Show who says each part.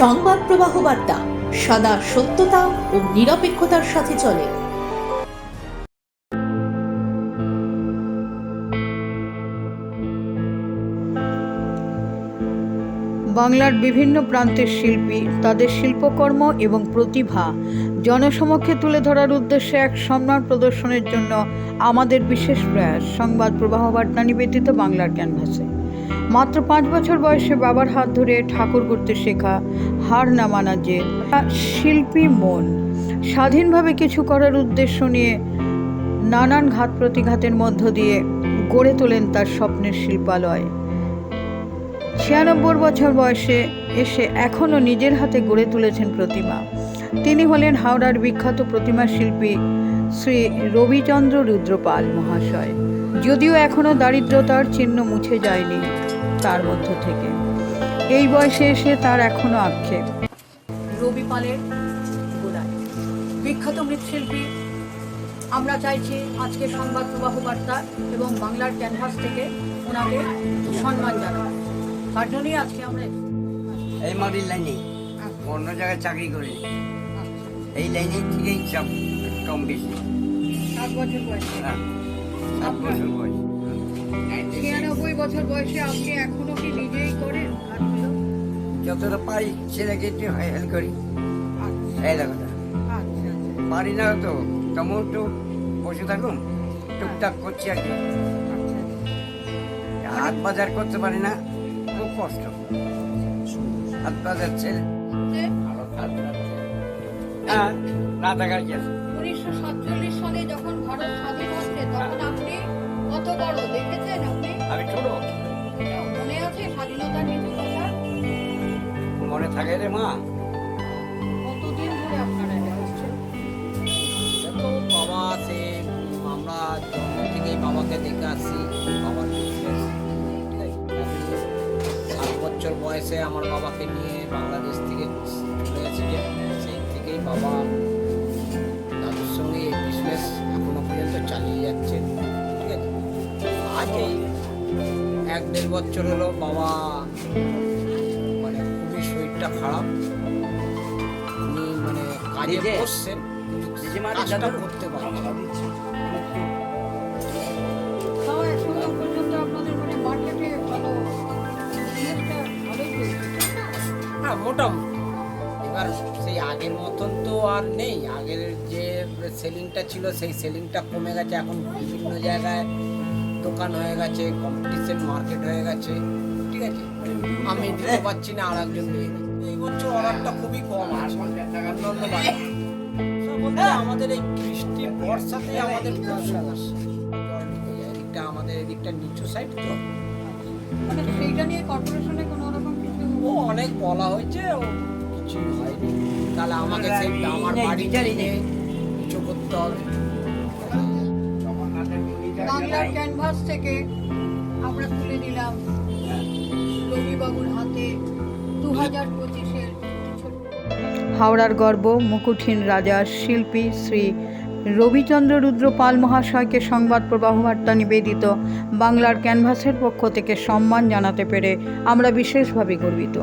Speaker 1: সংবাদ প্রবাহ বার্তা, সদা সত্যতা ও নিরপেক্ষতার সাথে চলে।
Speaker 2: বাংলার বিভিন্ন প্রান্তের শিল্পী, তাদের শিল্পকর্ম এবং প্রতিভা জনসমক্ষে তুলে ধরার উদ্দেশ্যে এক সম্মান প্রদর্শনের জন্য আমাদের বিশেষ প্রয়াস, সংবাদ প্রবাহ বার্তা নিবেদিত বাংলার ক্যানভাসে। মাত্র পাঁচ বছর বয়সে বাবার হাত ধরে ঠাকুর করতে শেখা হার না মানা যে শিল্পী মন। স্বাধীনভাবে কিছু করার উদ্দেশ্য নিয়ে নানান ঘাত প্রতিঘাতের মধ্য দিয়ে গড়ে তোলেন তার স্বপ্নের শিল্পালয়। ছিয়ানব্বই বছর বয়সে এসে এখনও নিজের হাতে গড়ে তুলেছেন প্রতিমা। তিনি হলেন হাওড়ার বিখ্যাত প্রতিমা শিল্পী শ্রী রবিচন্দ্র রুদ্রপাল মহাশয়। যদিও এখনও দারিদ্রতার চিহ্ন মুছে যায়নি তার মধ্য থেকে। এই বয়সে এসে তার এখনও আক্ষেপ। রবি পালের গোড়ায় বিখ্যাত মৃৎশিল্পী আমরা চাইছি আজকে সংবাদ প্রবাহ বার্তা এবং বাংলার ক্যানভাস থেকে ওনাকে সম্মান জানাব তার জন্যই আজকে আমরা
Speaker 3: এই মাটির লাইনে অন্য জায়গায় চাকরি করি। এই লাইনে থেকেই সব কম বেশি।
Speaker 2: সাত বছর বয়সে।
Speaker 3: হ্যাঁ, সাত বছর বয়স।
Speaker 2: ছিয়ানব্বই বছর বয়সে আপনি এখনও কি নিজেই?
Speaker 3: যতটা পারি ছেলেকে একটু হেল্প করি। এই লাগাটা পারি না তো তেমন একটু বসে থাকুন টুকটাক করছি আর কি। হাত বাজার করতে পারি না খুব কষ্ট। হাত বাজার ছেলে হ্যাঁ রাতাঘাট গেছে
Speaker 2: উনিশশো সাতচল্লিশ সালে যখন ভারত স্বাধীন হচ্ছে তখন আপনি কত বড় দেখেছেন আপনি?
Speaker 3: আমি ছোট। থাকে রে মা।
Speaker 2: কতদিন ধরে আপনারা
Speaker 4: তো বাবা সে আমরা জন্ম থেকেই বাবাকে দেখে আসছি বাবার সাত বছর বয়সে আমার বাবাকে নিয়ে বাংলাদেশ থেকে চলে এসেছে। সেই থেকেই বাবা দাদুর সঙ্গে এই বিজনেস এখনও পর্যন্ত চালিয়ে যাচ্ছে। ঠিক আছে? আজ এই এক দেড় বছর হলো বাবা শরীরটা খারাপ। উনি মানে কাজে বসছেন কাজটা? করতে
Speaker 2: মানে চলছে
Speaker 4: হ্যাঁ মোটামুটি। এবার সেই আগের মতন তো আর নেই। আগের যে সেলিংটা ছিল সেই সেলিংটা কমে গেছে। এখন বিভিন্ন জায়গায় দোকান হয়ে গেছে কম্পিটিশন মার্কেট হয়ে গেছে। ঠিক আছে? আমি দিতে পারছি না আর একজন দিচ্ছে। এই বছর অর্ডারটা খুবই কম আছে অন্য অন্য বাজারে। আমাদের এই বৃষ্টি বর্ষাতে আমাদের খুব সমস্যা এদিকটা আমাদের এদিকটা নিচু সাইড তো।
Speaker 2: মানে সেইটা নিয়ে কর্পোরেশনে কোনো রকম কিছু
Speaker 4: ও অনেক বলা হয়েছে ও কিছুই হয়নি। তাহলে আমাকে সেই আমার
Speaker 3: নেই,
Speaker 4: বাড়ি
Speaker 3: বিচারই
Speaker 4: থেকে কিছু করতে হবে।
Speaker 2: বাংলার ক্যানভাস থেকে আমরা তুলে নিলাম। রবিবাবুর হাতে হাওড়ার গর্ব মুকুঠিন রাজার শিল্পী শ্রী রবিচন্দ্র রুদ্র পাল মহাশয়কে সংবাদ প্রবাহবার্তা নিবেদিত, বাংলার ক্যানভাসের পক্ষ থেকে সম্মান জানাতে পেরে আমরা বিশেষভাবে গর্বিত।